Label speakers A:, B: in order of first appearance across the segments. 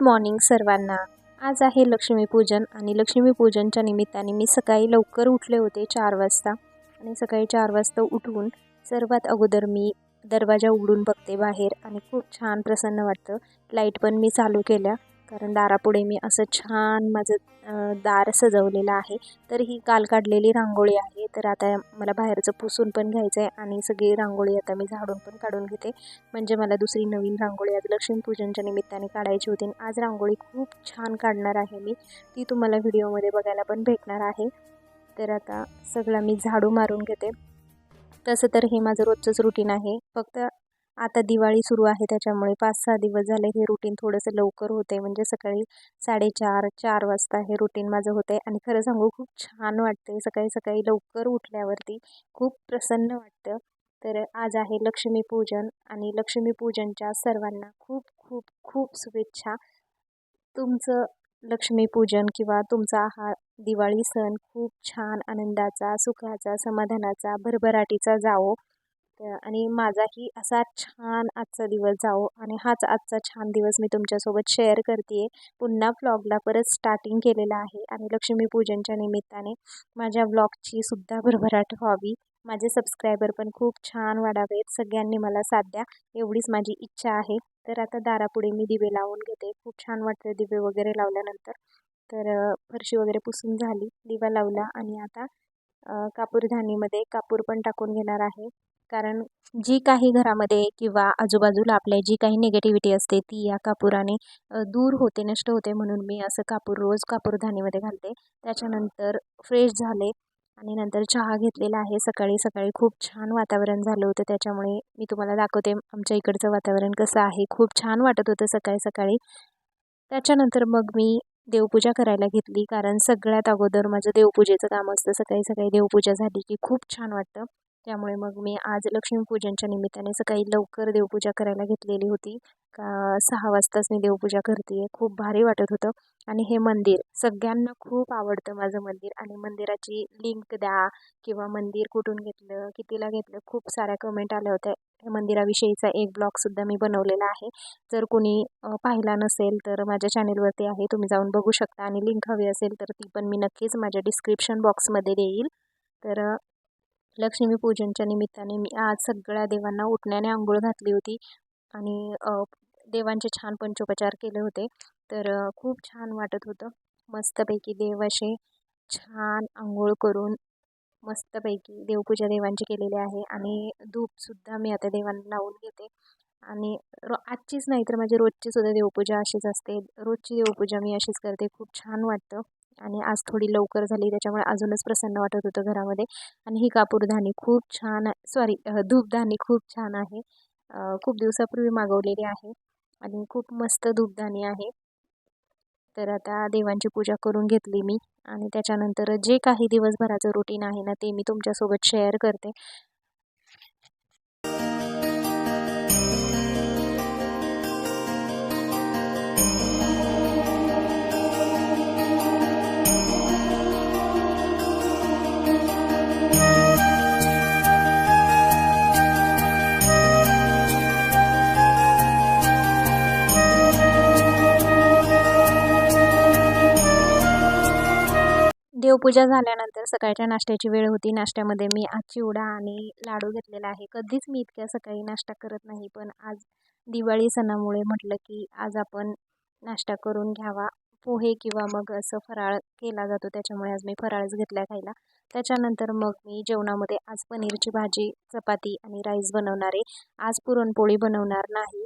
A: Good morning सर्वांना. आज आहे लक्ष्मीपूजन आणि लक्ष्मीपूजनच्या निमित्ताने मी सकाळी लवकर उठले होते चार वाजता. आणि सकाळी चार वाजता उठून सर्वात अगोदर मी दरवाजा उघडून बघते बाहेर आणि खूप छान प्रसन्न वाटतं. लाइट पण मी चालू केल्या. कारण दारापुढे मी असं छान माझं दार सजवलेलं आहे. तर ही काल काढलेली रांगोळी आहे. तर आता मला बाहेरचं पुसून पण घ्यायचं आहे आणि सगळी रांगोळी आता मी झाडून पण काढून घेते. म्हणजे मला दुसरी नवीन रांगोळी आज लक्ष्मीपूजनच्या निमित्ताने काढायची होती आणि आज रांगोळी खूप छान काढणार आहे मी. ती तुम्हाला व्हिडिओमध्ये बघायला पण भेटणार आहे. तर आता सगळं मी झाडू मारून घेते. तसं तर हे माझं रोजचंच रुटीन आहे. फक्त आता दिवाळी सुरू आहे त्याच्यामुळे पाच सहा दिवस झाले हे रुटीन थोडंसं लवकर होते म्हणजे सकाळी साडेचार चार वाजता हे रुटीन माझं होते आणि खरं सांगू खूप छान वाटते सकाळी सकाळी लवकर उठल्यावरती. खूप प्रसन्न वाटतं. तर आज आहे लक्ष्मीपूजन आणि लक्ष्मीपूजनच्या सर्वांना खूप खूप खूप शुभेच्छा. तुमचं लक्ष्मीपूजन किंवा तुमचा हा दिवाळी सण खूप छान आनंदाचा सुखाचा समाधानाचा भरभराटीचा जावो. आणि माझाही असा छान आजचा दिवस जावो आणि हाच आजचा छान दिवस मी तुमच्यासोबत शेअर करते आहे पुन्हा व्लॉगला परत स्टार्टिंग केलेलं आहे आणि लक्ष्मीपूजनच्या निमित्ताने माझ्या व्लॉगची सुद्धा भरभराट व्हावी. माझे सबस्क्रायबर पण खूप छान वाढावेत. सगळ्यांनी मला साथ द्या. एवढीच माझी इच्छा आहे. तर आता दारापुढे मी दिवे लावून घेते. खूप छान वाटतं दिवे वगैरे लावल्यानंतर. तर फरशी वगैरे पुसून झाली. दिवा लावला आणि आता कापूरधानीमध्ये कापूर पण टाकून घेणार आहे. कारण जी काही घरामध्ये किंवा आजूबाजूला आपल्या जी काही निगेटिव्हिटी असते ती या कापुराने दूर होते नष्ट होते म्हणून मी असं कापूर रोज कापूरधानीमध्ये घालते. त्याच्यानंतर फ्रेश झाले आणि नंतर चहा घेतलेला आहे. सकाळी सकाळी खूप छान वातावरण झालं होतं. त्याच्यामुळे मी तुम्हाला दाखवते आमच्या इकडचं वातावरण कसं आहे. खूप छान वाटत होतं सकाळी सकाळी. त्याच्यानंतर मग मी देवपूजा करायला घेतली. कारण सगळ्यात अगोदर माझं देवपूजेचं काम असतं. सकाळी सकाळी देवपूजा झाली की खूप छान वाटतं. त्यामुळे मग मी आज लक्ष्मीपूजनच्या निमित्ताने सकाळी लवकर देवपूजा करायला घेतलेली होती. का सहा वाजताच मी देवपूजा करते खूप भारी वाटत होतं. आणि हे मंदिर सगळ्यांना खूप आवडतं माझं मंदिर. आणि मंदिराची लिंक द्या किंवा मंदिर कुठून घेतलं कितीला घेतलं खूप साऱ्या कमेंट आल्या होत्या. या मंदिराविषयीचा एक ब्लॉगसुद्धा मी बनवलेला आहे. जर कोणी पाहिला नसेल तर माझ्या चॅनेलवरती आहे. तुम्ही जाऊन बघू शकता. आणि लिंक हवी असेल तर ती पण मी नक्कीच माझ्या डिस्क्रिप्शन बॉक्समध्ये देईल. तर लक्ष्मीपूजनच्या निमित्ताने मी आज सगळ्या देवांना उठण्याने आंघोळ घातली होती आणि देवांचे छान पंचोपचार केले होते. तर खूप छान वाटत होतं. मस्तपैकी देव असे छान आंघोळ करून मस्तपैकी देवपूजा देवांची केलेली आहे आणि धूपसुद्धा मी आता देवांना लावून घेते. आणि रो आजचीच नाही तर माझी म्हणजे रोजची सुद्धा देवपूजा अशीच असते. रोजची देवपूजा मी अशीच करते. खूप छान वाटतं. आणि आज थोडी लवकर झाली त्याच्यामुळे अजूनच प्रसन्न वाटत होतं घरामध्ये. आणि ही कापूरधानी खूप छान सॉरी धूपधानी खूप छान आहे. खूप दिवसापूर्वी मागवलेली आहे आणि खूप मस्त धूपधानी आहे. तर आता देवांची पूजा करून घेतली मी आणि त्याच्यानंतर जे काही दिवसभराचं रुटीन आहे ना ते मी तुमच्यासोबत शेअर करते. देवपूजा झाल्यानंतर सकाळच्या नाश्त्याची वेळ होती. नाश्त्यामध्ये मी आज चिवडा आणि लाडू घेतलेला आहे. कधीच मी इतक्या सकाळी नाश्ता करत नाही पण आज दिवाळी सणामुळे म्हटलं की आज आपण नाश्ता करून घ्यावा. पोहे किंवा मग असं फराळ केला जातो. त्याच्यामुळे आज मी फराळच घेतला खायला. त्याच्यानंतर मग मी जेवणामध्ये आज पनीरची भाजी चपाती आणि राईस बनवणार आहे. आज पुरणपोळी बनवणार नाही.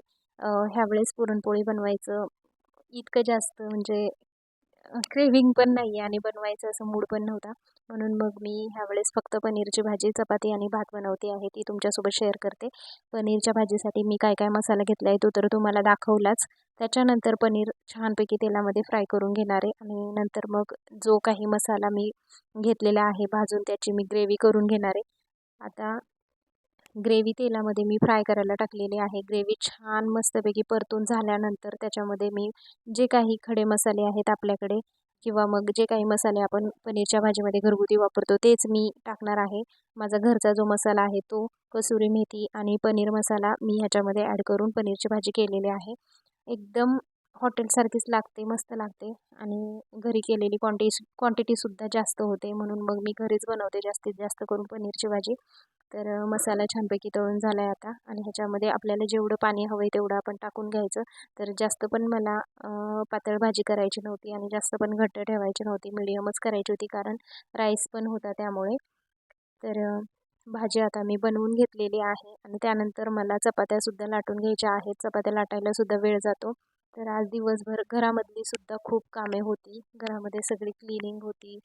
A: ह्यावेळेस पुरणपोळी बनवायचं इतकं जास्त म्हणजे क्रेविंग पण नाही आहे आणि बनवायचं असं मूड पण नव्हता. म्हणून मग मी ह्यावेळेस फक्त पनीरची भाजी चपाती आणि भात बनवते आहे ती तुमच्यासोबत शेअर करते. पनीरच्या भाजीसाठी मी काय काय मसाला घेतला आहे तो तर तुम्हाला दाखवलाच. त्याच्यानंतर पनीर छानपैकी तेलामध्ये फ्राय करून घेणार आहे आणि नंतर मग जो काही मसाला मी घेतलेला आहे भाजून त्याची मी ग्रेव्ही करून घेणार आहे. आता ग्रेव्ही तेलामध्ये मी फ्राय करायला टाकलेली आहे. ग्रेव्ही छान मस्तपैकी परतून झाल्यानंतर त्याच्यामध्ये मी जे काही खडे मसाले आहेत आपल्याकडे किंवा मग जे काही मसाले आपण पनीरच्या भाजीमध्ये घरगुती वापरतो तेच मी टाकणार आहे. माझा घरचा जो मसाला आहे तो कसुरी मेथी आणि पनीर मसाला मी ह्याच्यामध्ये ॲड करून पनीरची भाजी केलेली आहे. एकदम हॉटेलसारखीच लागते मस्त लागते. आणि घरी केलेली क्वांटि क्वांटिटीसुद्धा जास्त होते. म्हणून मग मी घरीच बनवते जास्तीत जास्त करून पनीरची भाजी. तर मसाला छानपैकी तळून झाला आहे आता. आणि ह्याच्यामध्ये आपल्याला जेवढं पाणी हवं आहे तेवढं आपण टाकून घ्यायचं. तर जास्त पण मला पातळ भाजी करायची नव्हती आणि जास्त पण घट्ट ठेवायची नव्हती. मिडियमच करायची होती कारण राईस पण होता त्यामुळे. तर भाजी आता मी बनवून घेतलेली आहे. आणि त्यानंतर मला चपात्यासुद्धा लाटून घ्यायच्या आहेत. चपात्या लाटायलासुद्धा वेळ जातो. तर आज दिवसभर घरामधली सुद्धा खूप कामे होती. घरामध्ये सगळी क्लिनिंग होती.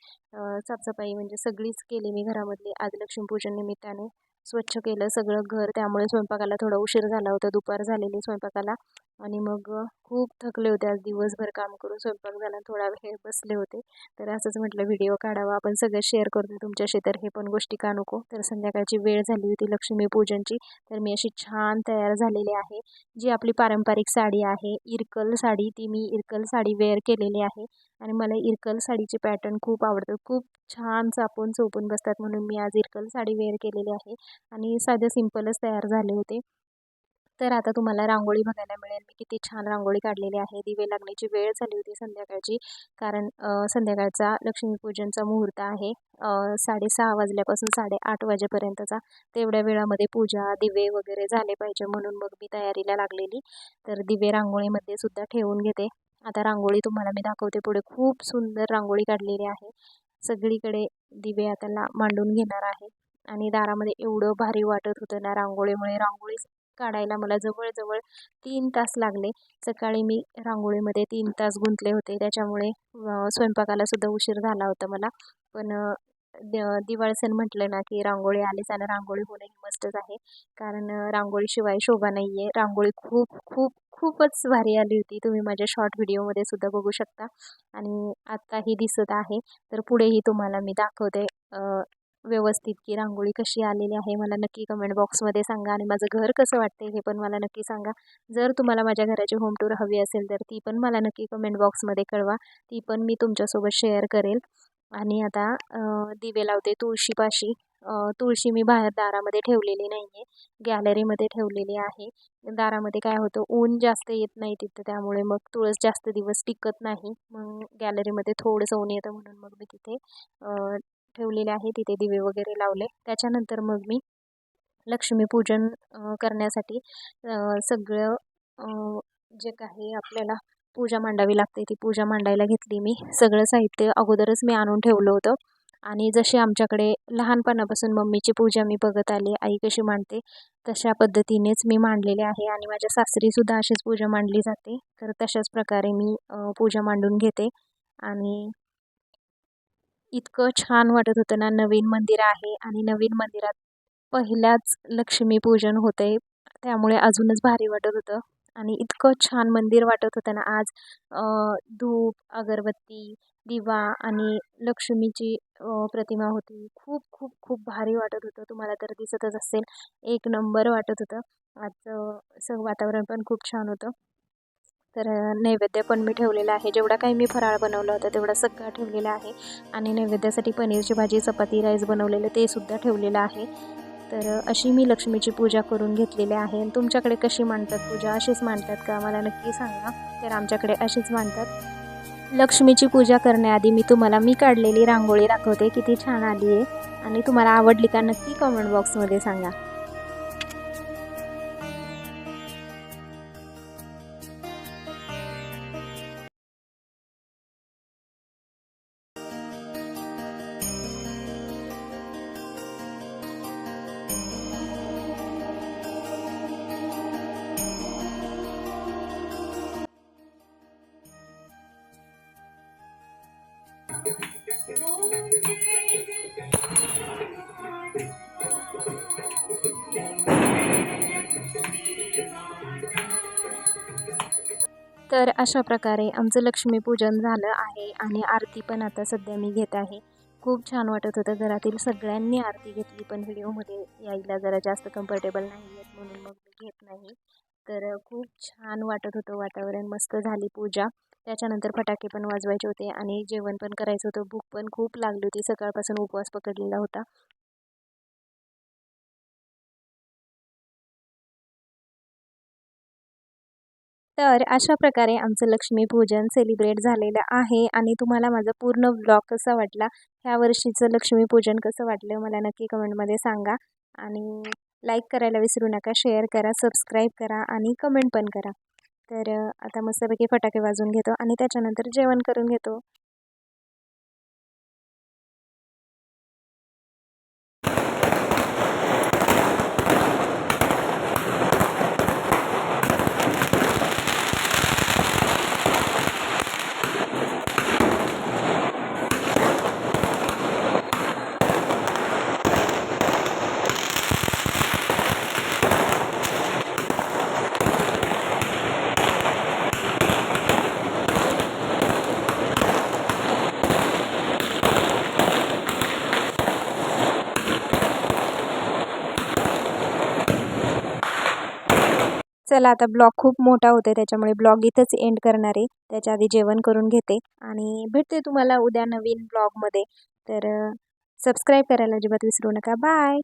A: साफसफाई म्हणजे सगळीच केली मी घरामधली. आज लक्ष्मीपूजन निमित्ताने स्वच्छ केलं सगळं घर. त्यामुळे स्वयंपाकाला थोडा उशीर झाला होता. दुपार झालेली स्वयंपाकाला. आणि मग खूप थकले होते. आज दिवसभर काम करून स्वयंपाक झाला थोडा वेळ बसले होते. तर असंच म्हटलं व्हिडिओ काढावा. आपण सगळं शेअर करतो तुमच्याशी. तर हे पण गोष्टी का नको? तर संध्याकाळची वेळ झाली होती लक्ष्मीपूजनची तर मी अशी छान तयार झालेली आहे. जी आपली पारंपरिक साडी आहे इरकल साडी ती मी इरकल साडी वेअर केलेली आहे. आणि मला इरकल साडीचे पॅटर्न खूप आवडतं. खूप छान चापून चोपून बसतात म्हणून मी आज इरकल साडी वेअर केलेली आहे. आणि साधं सिंपलच तयार झाले होते. तर आता तुम्हाला रांगोळी बघायला मिळेल. मी किती छान रांगोळी काढलेली आहे. दिवे लागण्याची वेळ झाली होती संध्याकाळची. कारण संध्याकाळचा लक्ष्मीपूजनचा मुहूर्त आहे. साडेसहा वाजल्यापासून साडेआठ वाजेपर्यंतचा तेवढ्या वेळामध्ये पूजा दिवे वगैरे झाले पाहिजे म्हणून मग मी तयारीला लागलेली. तर दिवे रांगोळीमध्ये सुद्धा ठेवून घेते. आता रांगोळी तुम्हाला मी दाखवते पुढे. खूप सुंदर रांगोळी काढलेली आहे. सगळीकडे दिवे आता ला मांडून घेणार आहे. आणि दारामध्ये एवढं भारी वाटत होतं ना रांगोळीमुळे. रांगोळी काढायला मला जवळजवळ तीन तास लागले. सकाळी मी रांगोळीमध्ये तीन तास गुंतले होते. त्याच्यामुळे स्वयंपाकाला सुद्धा उशीर झाला होता मला. पण दिवाळी सण म्हटलं ना की रांगोळी आलीच आणि रांगोळी होणं ही मस्तच आहे. कारण रांगोळीशिवाय शोभा नाही आहे रांगोळी खूप खूप खूपच भारी आली होती. तुम्ही माझ्या शॉर्ट व्हिडिओमध्ये सुद्धा बघू शकता. आणि आत्ताही दिसत आहे. तर पुढेही तुम्हाला मी दाखवते व्यवस्थित की रांगोळी कशी आलेली आहे मला नक्की कमेंट बॉक्समध्ये सांगा आणि माझं घर कसं वाटते हे पण मला नक्की सांगा. जर तुम्हाला माझ्या घराची होम टूर हवी असेल तर ती पण मला नक्की कमेंट बॉक्समध्ये कळवा. ती पण मी तुमच्यासोबत शेअर करेल. आणि आता दिवे लावते तुळशीपाशी. तुळशी मी बाहेर दारामध्ये ठेवलेली नाही आहे गॅलरीमध्ये ठेवलेली आहे. दारामध्ये काय होतं ऊन जास्त येत नाही तिथं त्यामुळे मग तुळस जास्त दिवस टिकत नाही. मग गॅलरीमध्ये थोडंसं ऊन येतं म्हणून मग मी तिथे ठेवलेले आहे तिथे दिवे वगैरे लावले. त्याच्यानंतर मग मी लक्ष्मीपूजन करण्यासाठी सगळं जे काही आपल्याला पूजा मांडावी लागते ती पूजा मांडायला घेतली मी. सगळं साहित्य अगोदरच मी आणून ठेवलं होतं. आणि जसे आमच्याकडे लहानपणापासून मम्मीची पूजा मी बघत आले आई कशी मांडते तशा पद्धतीनेच मी मांडलेले आहे. आणि माझ्या सासरीसुद्धा अशीच पूजा मांडली जाते. तर तशाच प्रकारे मी पूजा मांडून घेते. आणि इतकं छान वाटत होतं ना नवीन मंदिर आहे आणि नवीन मंदिरात पहिल्याच लक्ष्मीपूजन होते त्यामुळे अजूनच भारी वाटत होतं आणि इतकं छान मंदिर वाटत होतं ना आज. धूप अगरबत्ती दिवा आणि लक्ष्मीची प्रतिमा होती. खूप खूप खूप भारी वाटत होतं. तुम्हाला तर दिसतच असेल. एक नंबर वाटत होतं. आजचं सगळं वातावरण पण खूप छान होतं. तर नैवेद्य पण मी ठेवलेला आहे. जेवढा काही मी फराळ बनवला होता तेवढा सगळा ठेवलेला आहे. आणि नैवेद्यासाठी पनीरची भाजी चपाती राईस बनवलेलं ते सुद्धा ठेवलेलं आहे. तर अशी मी लक्ष्मीची पूजा करून घेतलेली आहे. आणि तुमच्याकडे कशी मांडतात पूजा? अशीच मांडतात का? मला नक्की सांगा. तर आमच्याकडे अशीच मांडतात. लक्ष्मीची पूजा करण्याआधी मी तुम्हाला मी काढलेली रांगोळी दाखवते. किती छान आली आहे. आणि तुम्हाला आवडली का नक्की कमेंट बॉक्समध्ये सांगा. तर अशा प्रकारे आमचं लक्ष्मीपूजन झालं आहे आणि आरती पण आता सध्या मी घेत आहे. खूप छान वाटत होतं घरातील सगळ्यांनी आरती घेतली पण व्हिडिओमध्ये यायला जरा जास्त कम्फर्टेबल नाही आहेत म्हणून मग मी घेत नाही. तर खूप छान वाटत होतं वातावरण. मस्त झाली पूजा. त्याच्यानंतर फटाके पण वाजवायचे होते आणि जेवण पण करायचं होतं. भूक पण खूप लागली होती. सकाळपासून उपवास पकडलेला होता. तर अशा प्रकारे आमचं लक्ष्मीपूजन सेलिब्रेट झालेलं आहे आणि तुम्हाला माझा पूर्ण ब्लॉग कसा वाटला? ह्या वर्षीचं लक्ष्मीपूजन कसं वाटलं? मला नक्की कमेंटमध्ये सांगा. आणि लाईक करायला विसरू नका शेअर करा सबस्क्राईब करा आणि कमेंट पण करा. तर आता मस्तपैकी फटाके वाजवून घेतो आणि त्याच्यानंतर जेवण करून घेतो. चला आता ब्लॉग खूप मोठा होते त्याच्यामुळे ब्लॉग इथंच एंड करणार आहे. त्याच्या आधी जेवण करून घेते. आणि भेटते तुम्हाला उद्या नवीन ब्लॉगमध्ये. तर सबस्क्राईब करायला अजिबात विसरू नका. बाय